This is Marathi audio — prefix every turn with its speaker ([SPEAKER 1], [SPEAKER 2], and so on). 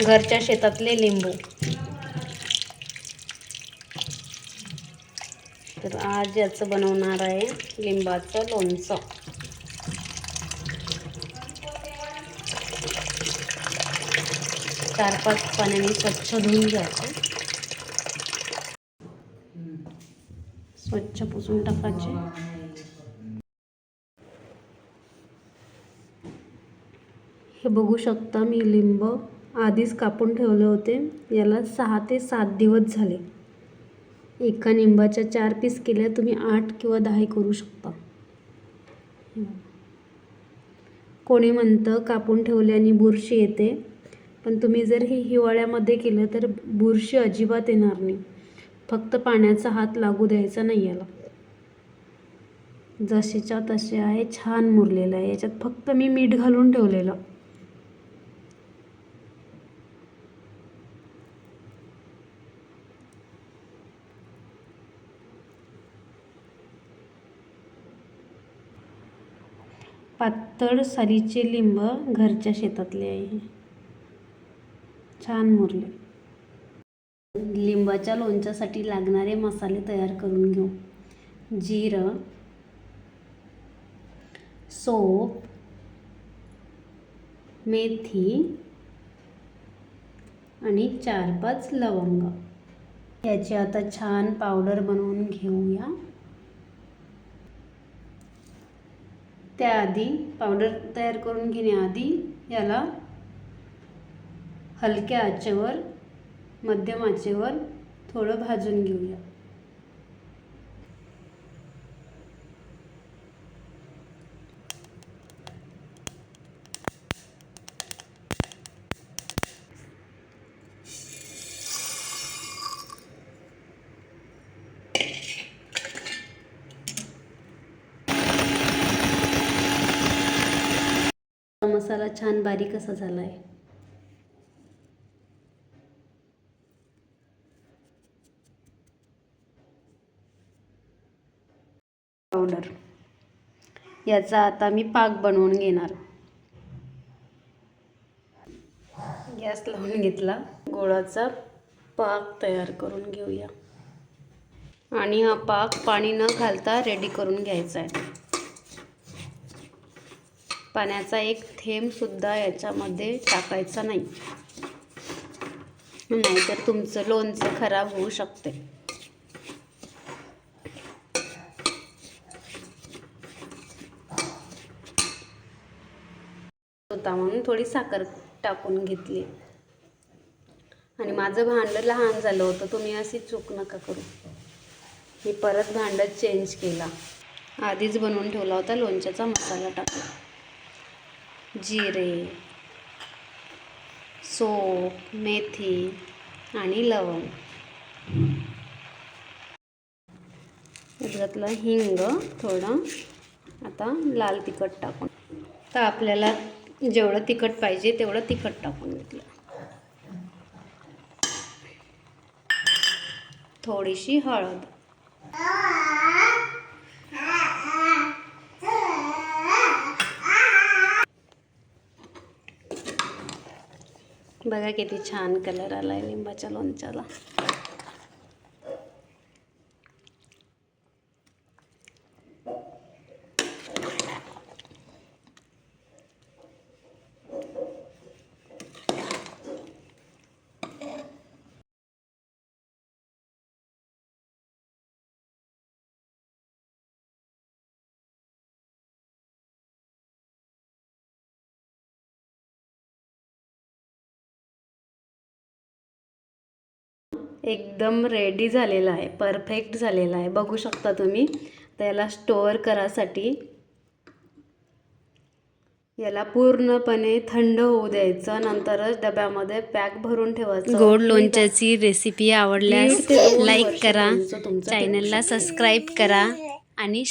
[SPEAKER 1] घरच्या शेतातले लिंबू. तर आज याचं बनवणार आहे लिंबाचं लोणचं. चार पाच पाण्याने स्वच्छ धुवून घ्यायचं. स्वच्छ पुसून टाकायचे. हे बघू शकता मी लिंब. आधीच कापून ठेवले होते. याला सहा ते सात दिवस झाले. एका निंबाच्या चार पीस केल्या तुम्ही आठ किंवा दहा करू शकता. कोणी म्हणतं कापून ठेवल्याने बुरशी येते. पण तुम्ही जर हे हिवाळ्यामध्ये केलं तर बुरशी अजिबात येणार नाही. फक्त पाण्याचा हात लागू द्यायचा नाही याला. जसेच्या तसे आहे छान मुरलेलं आहे. याच्यात फक्त मी मीठ घालून ठेवलेलं. पातळ सालीचे लिंब घरच्या शेतातले आहे. छान मुरले. लिंबाच्या लोणच्यासाठी लागणारे मसाले तयार करून घेऊ. जिरं सोप मेथी आणि चार पाच लवंग. याची आता छान पावडर बनवून घेऊया. त्याआधी पावडर तयार करून घेण्याआधी याला हलक्या आचेवर मध्यम आचेवर थोडं भाजून घेऊया. मसाला छान बारीक असा झाला आहे पावडर याचा आता मी पाक बनवून घेणार. गॅस लावून घेतला. गोळाचा पाक तयार करून घेऊया. आणि हा पाक पाणी न घालता रेडी करून घ्यायचा आहे पाण्याचा एक थेंबसुद्धा याच्यामध्ये टाकायचा नाही. नाहीतर तुमचं लोणचं खराब होऊ शकते. होता म्हणून थोडी साखर टाकून घेतली. आणि माझं भांडं लहान झालं होतं तुम्ही अशी चूक नका करू. मी परत भांडं चेंज केला. आधीच बनवून ठेवला होता लोणच्याचा मसाला टाकला जिरे सोप मेथी आणि लवंग. त्यातलं हिंग थोडं आता लाल तिखट टाकून. तर आपल्याला जेवढं तिखट पाहिजे तेवढं तिखट टाकून घेतलं. थोडीशी हळद. बघा किती छान कलर आला आहे लिंबाच्या लोणच्याला. एकदम रेडी झालेला आहे. परफेक्ट झालेला आहे. बघू शकता तुम्ही. त्याला स्टोअर करासाठी याला पूर्णपणे थंड होऊ द्यायचं. नंतरच डब्यामध्ये पॅक भरून ठेवायचं.
[SPEAKER 2] गोड लोणच्याची रेसिपी आवडल्यास लाईक करा. चॅनलला सबस्क्राईब करा. आणि